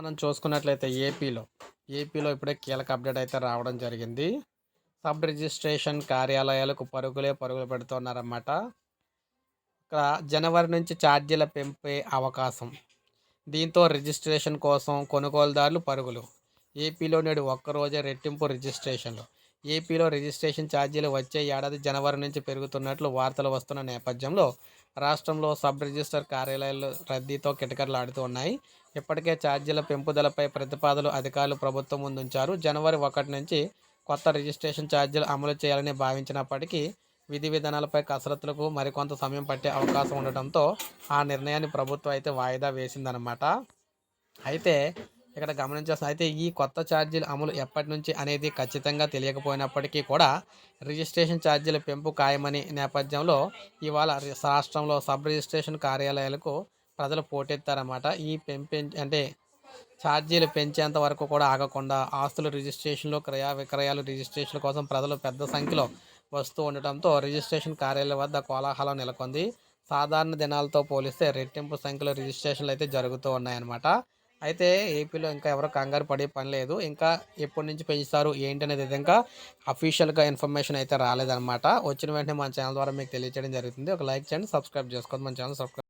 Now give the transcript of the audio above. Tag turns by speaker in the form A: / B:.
A: మనం చూసుకున్నట్లయితే ఏపీలో ఏపీలో ఇప్పుడే కీలక అప్డేట్ అయితే రావడం జరిగింది. సబ్ రిజిస్ట్రేషన్ కార్యాలయాలకు పరుగులే పరుగులు పెడుతున్నారన్నమాట. ఇక్కడ జనవరి నుంచి ఛార్జీల పెంపే అవకాశం. దీంతో రిజిస్ట్రేషన్ కోసం కొనుగోలుదారులు పరుగులు. ఏపీలో నేడు ఒక్కరోజే రెట్టింపు రిజిస్ట్రేషన్లు. ఏపీలో రిజిస్ట్రేషన్ ఛార్జీలు వచ్చే ఏడాది జనవరి నుంచి పెరుగుతున్నట్లు వార్తలు వస్తున్న నేపథ్యంలో రాష్ట్రంలో సబ్ రిజిస్టర్ కార్యాలయాలు రద్దీతో కిటకిటలాడుతూ ఉన్నాయి. ఇప్పటికే ఛార్జీల పెంపుదలపై ప్రతిపాదనలు అధికారులు ప్రభుత్వం ముందుంచారు. జనవరి ఒకటి నుంచి కొత్త రిజిస్ట్రేషన్ ఛార్జీలు అమలు చేయాలని భావించినప్పటికీ విధి విధానాలపై కసరత్తులకు మరికొంత సమయం పట్టే అవకాశం ఉండటంతో ఆ నిర్ణయాన్ని ప్రభుత్వం అయితే వాయిదా వేసిందనమాట అయితే ఇక్కడ గమనించాల్సిన అయితే ఈ కొత్త ఛార్జీల అమలు ఎప్పటి నుంచి అనేది ఖచ్చితంగా తెలియకపోయినప్పటికీ కూడా రిజిస్ట్రేషన్ ఛార్జీల పెంపు ఖాయమని నేపథ్యంలో ఇవాళ రాష్ట్రంలో సబ్ రిజిస్ట్రేషన్ కార్యాలయాలకు ప్రజలు పోటెత్తారన్నమాట. ఈ పెంపే అంటే ఛార్జీలు పెంచేంత వరకు కూడా ఆగకుండా ఆస్తుల రిజిస్ట్రేషన్లు క్రయ విక్రయాలు రిజిస్ట్రేషన్ కోసం ప్రజలు పెద్ద సంఖ్యలో వస్తూ ఉండటంతో రిజిస్ట్రేషన్ కార్యాలయం వద్ద కోలాహలం నెలకొంది. సాధారణ దినాలతో పోలిస్తే రెట్టింపు సంఖ్యలో రిజిస్ట్రేషన్లు అయితే జరుగుతూ ఉన్నాయన్నమాట. అయితే ఏపీలో ఇంకా ఎవరు కంగారు పడే పని లేదు. ఇంకా ఎప్పటి నుంచి పెంచుతారు ఏంటి అనేది ఇంకా అఫీషియల్గా ఇన్ఫర్మేషన్ అయితే రాలేదన్నమాట. వచ్చిన వెంటనే మన ఛానల్ ద్వారా మీకు తెలియజేయడం జరుగుతుంది. ఒక లైక్ చేయండి సబ్స్క్రైబ్ చేసుకోండి. మన ఛానల్ సబ్స్క్రైబ్